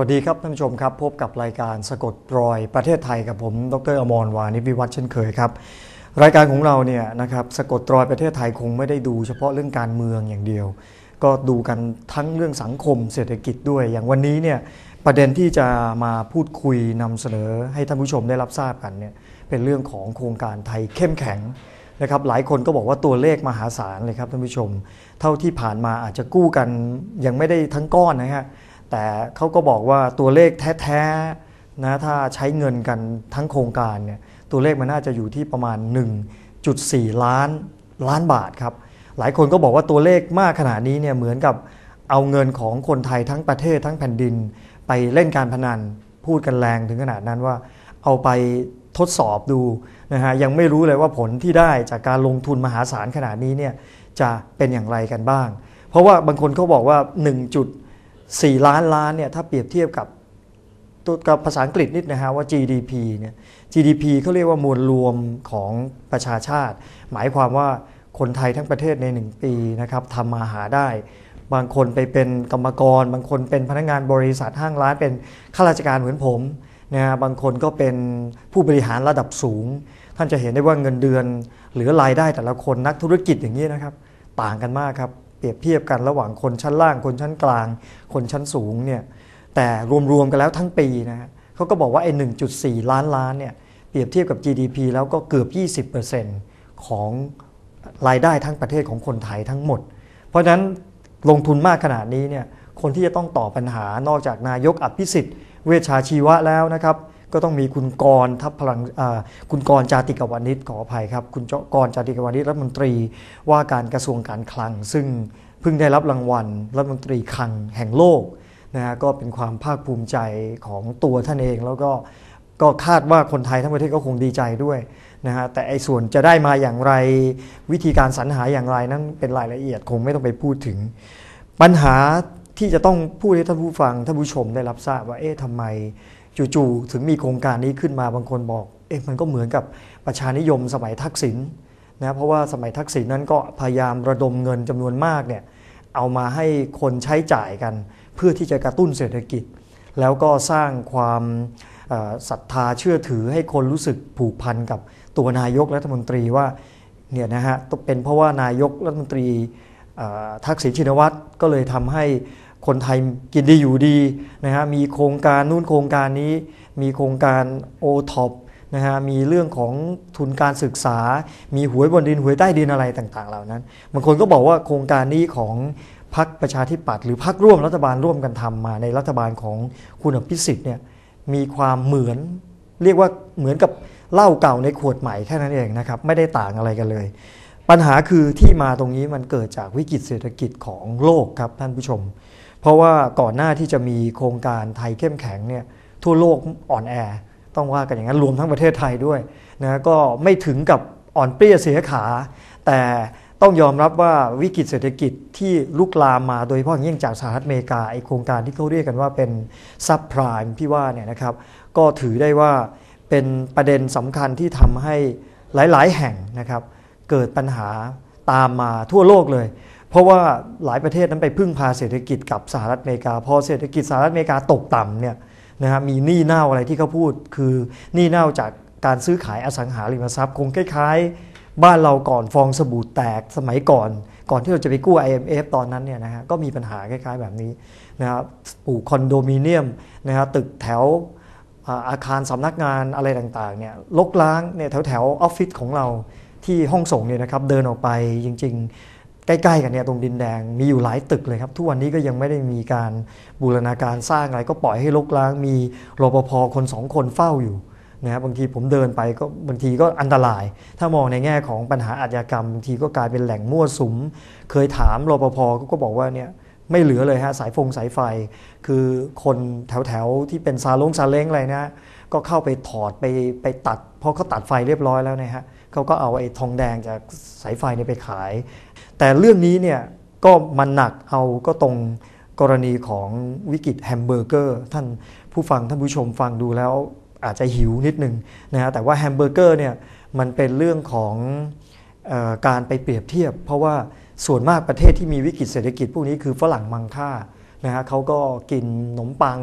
วัสดีครับท่านผู้ชมครับ พบกับรายการสะกดรอยประเทศไทยกับผม ดรอมรวานิชวิวัฒน์เช่นเคยครับ รายการของเราเนี่ยนะครับสะกดรอยประเทศไทยคงไม่ได้ดูเฉพาะเรื่องการเมืองอย่างเดียว ก็ดูกันทั้งเรื่องสังคมเศรษฐกิจด้วย อย่างวันนี้เนี่ยประเด็นที่จะมาพูดคุยนำเสนอให้ท่านผู้ชมได้รับทราบกันเนี่ยเป็นเรื่องของโครงการไทยเข้มแข็งนะครับหลายคนก็บอกว่าตัวเลขมหาศาลเลยครับท่านผู้ชม เท่าที่ผ่านมาอาจจะกู้กันยังไม่ได้ทั้งก้อนนะฮะ แต่เขาก็บอกว่าตัวเลขแท้ๆนะถ้าใช้เงินกันทั้งโครงการเนี่ยตัวเลขมันน่าจะอยู่ที่ประมาณ 1.4 ล้านล้านบาทครับ หลายคนก็บอกว่าตัวเลขมากขนาดนี้เนี่ยเหมือนกับเอาเงินของคนไทยทั้งประเทศทั้งแผ่นดิน ไปเล่นการพนันพูดกันแรงถึงขนาดนั้นว่า เอาไปทดสอบดูนะฮะยังไม่รู้เลยว่าผลที่ได้จากการลงทุนมหาศาลขนาดนี้เนี่ยจะเป็นอย่างไรกันบ้าง เพราะว่าบางคนเขาบอกว่า 1. 4 ล้านล้านเนี่ยถ้าเปรียบเทียบกับตัวกับภาษาอังกฤษนิดนะฮะว่า GDP เนี่ย GDP เขาเรียกว่ามวลรวมของประชาชาติ หมายความว่าคนไทยทั้งประเทศใน 1 ปีนะครับทำมาหาได้ บางคนไปเป็นกรรมกร บางคนเป็นพนักงานบริษัทห้างร้านเป็นข้าราชการเหมือนผมนะฮะบางคนก็เป็นผู้บริหารระดับสูง ท่านจะเห็นได้ว่าเงินเดือน หรือรายได้แต่ละคนนักธุรกิจอย่างนี้นะครับ ต่างกันมากครับ รียบเทียบกันระหว่างคนชั้นล่าง คนชั้นกลาง คนชั้นสูงเนี่ยแต่รวมๆกันแล้วทั้งปีนะฮะเขาก็บอกว่าไอ้1.4 ล้านล้านเนี่ยเปรียบเทียบกับ GDP แล้วก็เกือบ 20%ของรายได้ทั้งประเทศของคนไทยทั้งหมด เพราะฉะนั้นลงทุนมากขนาดนี้เนี่ยคนที่จะต้องตอบปัญหานอกจากนายกอภิสิทธิ์ เวชชาชีวะแล้วนะครับ ก็ต้องมีคุณกรทัพพลังคุณกรจาติกวานิชขออภัยครับ คุณกรจาติกวานิชรัฐมนตรีว่าการกระทรวงการคลัง ซึ่งเพิ่งได้รับรางวัลรัฐมนตรีคลังแห่งโลกนะฮะก็เป็นความภาคภูมิใจของตัวท่านเอง แล้วก็ก็คาดว่าคนไทยทั้งประเทศก็คงดีใจด้วยนะฮะแต่ไอ้ส่วนจะได้มาอย่างไรวิธีการสรรหาอย่างไรนั้นเป็นรายละเอียดคงไม่ต้องไปพูดถึง ปัญหาที่จะต้องพูดให้ท่านผู้ฟังท่านผู้ชมได้รับทราบว่าเอ๊ะทำไม จู่ๆถึงมีโครงการนี้ขึ้นมาบางคนบอกเอ๊ะมันก็เหมือนกับประชานิยมสมัยทักษิณนะเพราะว่าสมัยทักษิณนั้นก็พยายามระดมเงินจำนวนมากเนี่ยเอามาให้คนใช้จ่ายกัน เพื่อที่จะกระตุ้นเศรษฐกิจ แล้วก็สร้างความศรัทธาเชื่อถือให้คนรู้สึกผูกพันกับตัวนายกรัฐมนตรีว่าเนี่ยนะฮะเป็นเพราะว่านายกรัฐมนตรีทักษิณชินวัตรก็เลยทำให้ คนไทยกินดีอยู่ดีนะฮะมีโครงการนู่นโครงการนี้ มีโครงการโอท็อปนะฮะมีเรื่องของทุนการศึกษา มีหวยบนดินหวยใต้ดินอะไรต่างๆ เหล่านั้นบางคนก็บอกว่าโครงการนี้ของพรรคประชาธิปัตย์หรือพรรคร่วมรัฐบาลร่วมกันทำมา ในรัฐบาลของคุณอภิสิทธิ์เนี่ยมีความเหมือน เรียกว่าเหมือนกับเหล้าเก่าในขวดใหม่แค่นั้นเองนะครับไม่ได้ต่างอะไรกันเลย ปัญหาคือที่มาตรงนี้มันเกิดจากวิกฤตเศรษฐกิจของโลกครับท่านผู้ชม เพราะว่าก่อนหน้าที่จะมีโครงการไทยเข้มแข็งเนี่ยทั่วโลกอ่อนแอ ต้องว่ากันอย่างนั้นรวมทั้งประเทศไทยด้วยนะก็ไม่ถึงกับอ่อนเปรี้ยเสียขา แต่ต้องยอมรับว่าวิกฤตเศรษฐกิจที่ลุกลามมาโดยเฉพาะยิ่งจากสหรัฐอเมริกาไอโครงการที่เขาเรียกกันว่าเป็นซับไพรม์พี่ว่าเนี่ยนะครับก็ถือได้ว่าเป็นประเด็นสำคัญที่ทำให้หลาย ๆ แห่งนะครับเกิดปัญหาตามมาทั่วโลกเลย ราะว่าหลายประเทศนั้นไปพึ่งพาเศรษฐกิจกับสหรัฐอเมริกา พอเศรษฐกิจสหรัฐอเมริกาตกต่ำเนี่ยนะฮะมีหนี้เน่าอะไรที่เขาพูด คือหนี้เน่าจากการซื้อขายอสังหาริมทรัพย์คงคล้ายๆ บ้านเราก่อนฟองสบู่แตกสมัยก่อน ก่อนที่เราจะไปกู้ IMF ตอนนั้นเนี่ยนะฮะก็มีปัญหาคล้ายๆแบบนี้นะครับปลูกคอนโดมิเนียมนะฮะตึกแถวอาคารสำนักงานอะไรต่างๆเนี่ยลกล้างเนี่ยแถวแถวออฟฟิศของเราที่ห้องส่งเนี่ยนะครับเดินออกไปจริง ๆ ใกล้ๆกันเนี่ยตรงดินแดงมีอยู่หลายตึกเลยครับ ทุกวันนี้ก็ยังไม่ได้มีการบูรณาการสร้างอะไร ก็ปล่อยให้ลกล้าง มีรปภคนสองคนเฝ้าอยู่นะครับบางทีผมเดินไปก็บางทีก็อันตราย ถ้ามองในแง่ของปัญหาอาชญากรรมบางทีก็กลายเป็นแหล่งมั่วสุม เคยถามรปภก็บอกว่าเนี่ยไม่เหลือเลยฮะสายฟงสายไฟ คือคนแถวๆที่เป็นซาลงซาเล้งอะไรนะ ก็เข้าไปถอดไปไปตัดเพราะเขาตัดไฟเรียบร้อยแล้วนะฮะ เขาก็เอาไอ้ทองแดงจากสายไฟนี่ไปขาย แต่เรื่องนี้เนี่ยก็มันหนักเอาก็ตรงกรณีของวิกฤตแฮมเบอร์เกอร์ท่านผู้ฟังท่านผู้ชมฟังดูแล้วอาจจะหิวนิดนึงนะฮะแต่ว่าแฮมเบอร์เกอร์เนี่ยมันเป็นเรื่องของออการไปเปรียบเทียบ เพราะว่าส่วนมากประเทศที่มีวิกฤตเศรษฐกิจพวกนี้คือฝรั่งมังค่า นะฮะเขาก็กินขนมปัง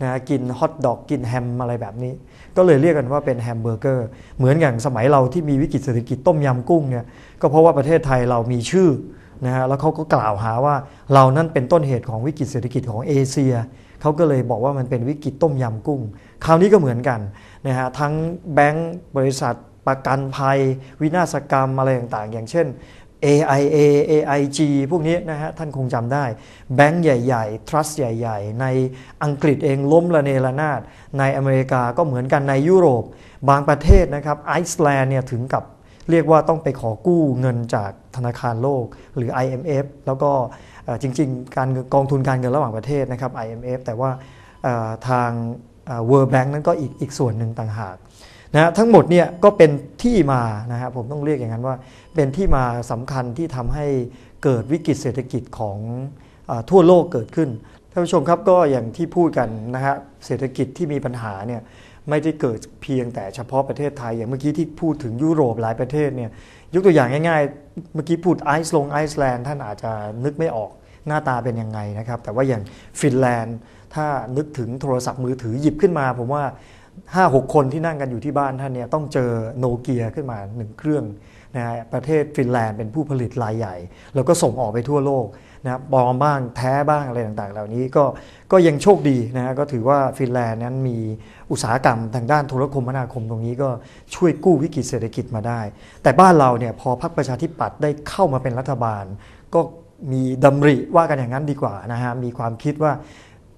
นะฮะกินฮอทดอกกินแฮมอะไรแบบนี้ ก็เลยเรียกกันว่าเป็นแฮมเบอร์เกอร์ เหมือนอย่างสมัยเราที่มีวิกฤตเศรษฐกิจต้มยำกุ้งเนี่ยก็เพราะว่าประเทศไทยเรามีชื่อนะฮะแล้วเขาก็กล่าวหาว่าเรานั่นเป็นต้นเหตุของวิกฤตเศรษฐกิจของเอเชียเขาก็เลยบอกว่ามันเป็นวิกฤตต้มยำกุ้ง คราวนี้ก็เหมือนกันนะฮะทั้งแบงก์บริษัทประกันภัย วินาศกรรมอะไรต่างๆ อย่างเช่น AIA AIG พวกนี้นะฮะท่านคงจำได้ แบงก์ใหญ่ๆทรัสต์ใหญ่ ๆ ในอังกฤษเองล้มละเนระนาด ในอเมริกาก็เหมือนกันในยุโรป บางประเทศนะครับไอซ์แลนด์เนี่ยถึงกับเรียกว่าต้องไปขอกู้เงินจากธนาคารโลกหรือ IMF แล้วก็จริงๆ การกองทุนการเงินระหว่างประเทศนะครับ IMF แต่ว่าทาง World Bank นั้นก็อีกอีกส่วนหนึ่งต่างหาก นะทั้งหมดเนี่ยก็เป็นที่มานะครับผมต้องเรียกอย่างนั้นว่า เป็นที่มาสำคัญที่ทำให้เกิดวิกฤตเศรษฐกิจของอทั่วโลกเกิดขึ้นท่านผู้ชมครับก็อย่างที่พูดกันนะฮะเศรษฐกิจที่มีปัญหาเนี่ยไม่ได้เกิดเพียงแต่เฉพาะประเทศไทย อย่างเมื่อกี้ที่พูดถึงยุโรปหลายประเทศเนี่ยยกตัวอย่างง่ายๆ เมื่อกี้พูดไอซ์ลงไอซ์แลนด์ท่านอาจจะนึกไม่ออกหน้าตาเป็นยังไงนะครับ แต่ว่าอย่างฟินแลนด์ถ้านึกถึงโทรศัพท์มือถือหยิบขึ้นมา ผมว่า ห้าหกคนที่นั่งกันอยู่ที่บ้านท่านเนี่ยต้องเจอโนเกียขึ้นมาหนึ่งเครื่องนะฮะประเทศฟินแลนด์เป็นผู้ผลิตรายใหญ่ แล้วก็ส่งออกไปทั่วโลกนะปลอมบ้างแท้บ้างอะไรต่างๆ เหล่านี้ก็ก็ยังโชคดีนะฮะก็ถือว่าฟินแลนด์นั้นมีอุตสาหกรรมทางด้านโทรคมนาคมตรงนี้ก็ช่วยกู้วิกฤตเศรษฐกิจมาได้ แต่บ้านเราเนี่ยพอพรรคประชาธิปัตย์ได้เข้ามาเป็นรัฐบาล ก็มีดำริว่ากันอย่างนั้นดีกว่านะฮะมีความคิดว่า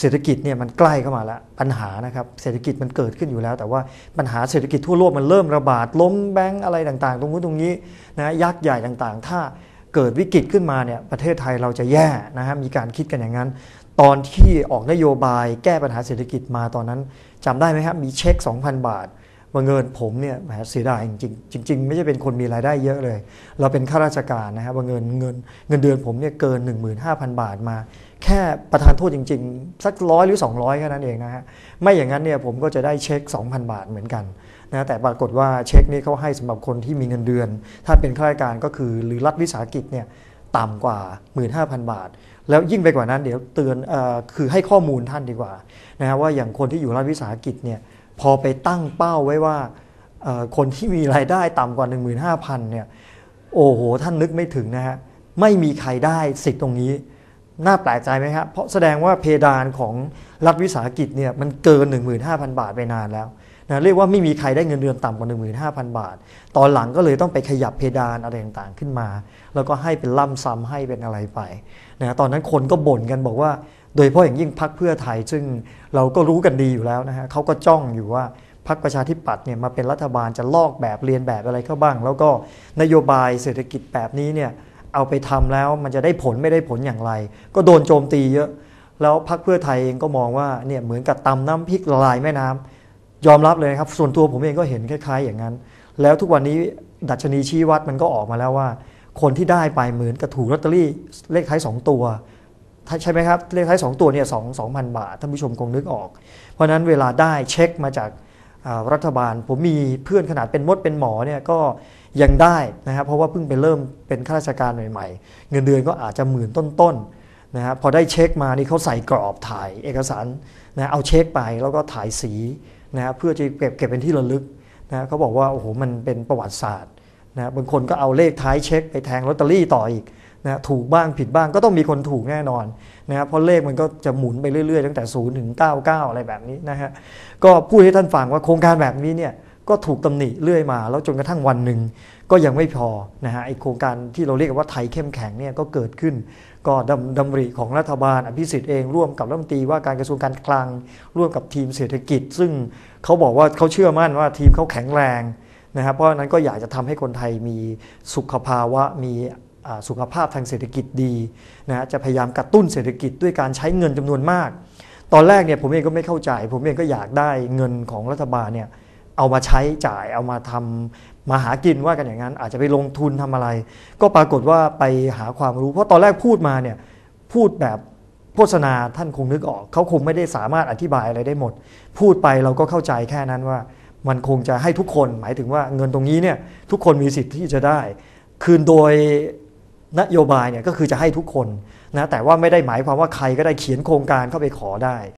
เศรษฐกิจเนี่ยมันใกล้เข้ามาแล้วปัญหานะครับเศรษฐกิจมันเกิดขึ้นอยู่แล้ว แต่ว่าปัญหาเศรษฐกิจทั่วโลกมันเริ่มระบาดล้มแบงก์อะไรต่างๆ ตรงนู้นตรงนี้นะยักษ์ใหญ่ต่างๆ ถ้าเกิดวิกฤตขึ้นมาเนี่ยประเทศไทยเราจะแย่นะฮะมีการคิดกันอย่างนั้น ตอนที่ออกนโยบายแก้ปัญหาเศรษฐกิจมาตอนนั้นจำได้ไหมครับมีเช็ค 2,000 บาท บังเงินผมเนี่ยแหมเสียดายจริงจริงไม่ใช่เป็นคนมีรายได้เยอะเลย เราเป็นข้าราชการนะครับบังเงินเงินเงินเดือนผมเนี่ยเกิน 15,000 บาทมา แค่ประธานโทษจริง ๆ สักร้อยหรือ 200แค่นั้นเองนะฮะไม่อย่างนั้นเนี่ยผมก็จะได้เช็ค 2,000 บาทเหมือนกันนะแต่ปรากฏว่าเช็คนี้เขาให้สำหรับคนที่มีเงินเดือน ถ้าเป็นข้าราชการก็คือหรือรัฐวิสาหกิจเนี่ยต่ำกว่า 15,000 บาท แล้วยิ่งไปกว่านั้นเดี๋ยวเตือนอคือให้ข้อมูลท่านดีกว่านะฮะว่าอย่างคนที่อยู่รัฐวิสาหกิจเนี่ย พอไปตั้งเป้าไว้ว่าคนที่มีรายได้ต่ำกว่า 15,000เนี่ยโอ้โห ท่านนึกไม่ถึงนะฮะไม่มีใครได้สิทธิ์ตรงนี้ น่าแปลกใจไหมครับเพราะแสดงว่าเพดานของรัฐวิสาหกิจเนี่ยมันเกิน 15,000 บาทไปนานแล้วนะเรียกว่าไม่มีใครได้เงินเดือนต่ำกว่า 15,000 บาท ตอนหลังก็เลยต้องไปขยับเพดานอะไรต่างๆขึ้นมา แล้วก็ให้เป็นล่ำซ้ำให้เป็นอะไรไปนะตอนนั้นคนก็บ่นกันบอกว่า โดยเฉพาะอย่างยิ่งพักเพื่อไทย ซึ่งเราก็รู้กันดีอยู่แล้วนะฮะเขาก็จ้องอยู่ว่าพรรคประชาธิปัตย์เนี่ยมาเป็นรัฐบาลจะลอกแบบเรียนแบบอะไรเข้าบ้าง แล้วก็นโยบายเศรษฐกิจแบบนี้เนี่ยเอาไปทำแล้วมันจะได้ผลไม่ได้ผลอย่างไร ก็โดนโจมตีเยอะ แล้วพรรคเพื่อไทยเองก็มองว่าเนี่ยเหมือนกับตำน้ำพริกละลายแม่น้ำยอมรับเลยครับ ส่วนตัวผมเองก็เห็นคล้าย ๆ อย่างนั้น แล้วทุกวันนี้ดัชนีชี้วัดมันก็ออกมาแล้วว่า คนที่ได้ไปเหมือนกับถูกลอตเตอรี่เลขท้าย2ตัว ใช่ไหมครับเลขท้าย2ตัวเนี่ยสองสองพันบาทท่านผู้ชมคงนึกออก เพราะนั้นเวลาได้เช็คมาจากรัฐบาล ผมมีเพื่อนขนาดเป็นมดเป็นหมอเนี่ยก็ยังได้นะครับเพราะว่าเพิ่งไปเริ่มเป็นข้าราชการใหม่ๆ เงินเดือนก็อาจจะหมื่นต้นๆนะครับพอได้เช็คมานี่เขาใส่กรอบถ่ายเอกสารนะเอาเช็คไปแล้วก็ถ่ายสีนะครับเพื่อจะเก็บเก็บเป็นที่ระลึกนะเขาบอกว่าโอ้โหมันเป็นประวัติศาสตร์นะบางคนก็เอาเลขท้ายเช็คไปแทงลอตเตอรี่ต่ออีก นะถูกบ้างผิดบ้างก็ต้องมีคนถูกแน่นอนนะครับเพราะเลขมันก็จะหมุนไปเรื่อยๆ ตั้งแต่0ถึง99 อะไรแบบนี้นะฮะก็พูดให้ท่านฟังว่าโครงการแบบนี้เนี่ยก็ถูกตำหนิเรื่อยมา แล้วจนกระทั่งวันหนึ่งก็ยังไม่พอนะฮะไอโครงการที่เราเรียกว่าไทยเข้มแข็งเนี่ยก็เกิดขึ้น ก็ดำดำริของรัฐบาลอภิสิทธิ์เองร่วมกับรัฐมนตรีว่าการกระทรวงการคลัง ร่วมกับทีมเศรษฐกิจ ซึ่งเขาบอกว่าเขาเชื่อมั่นว่าทีมเขาแข็งแรงนะครับเพราะนั้นก็อยากจะทำให้คนไทยมีสุขภาวะมี สุขภาพทางเศรษฐกิจดีนะจะพยายามกระตุ้นเศรษฐกิจด้วยการใช้เงินจำนวนมาก ตอนแรกเนี่ยผมเองก็ไม่เข้าใจ ผมเองก็อยากได้เงินของรัฐบาลเนี่ยเอามาใช้จ่ายเอามาทำมาหากินว่ากันอย่างนั้น อาจจะไปลงทุนทำอะไร ก็ปรากฏว่าไปหาความรู้ เพราะตอนแรกพูดมาเนี่ยพูดแบบโฆษณาท่านคงนึกออก เขาคงไม่ได้สามารถอธิบายอะไรได้หมด พูดไปเราก็เข้าใจแค่นั้นว่า มันคงจะให้ทุกคนหมายถึงว่าเงินตรงนี้เนี่ยทุกคนมีสิทธิ์ที่จะได้ คืนโดย นโยบายเนี่ยก็คือจะให้ทุกคนนะแต่ว่าไม่ได้หมายความว่าใครก็ได้เขียนโครงการเข้าไปขอได้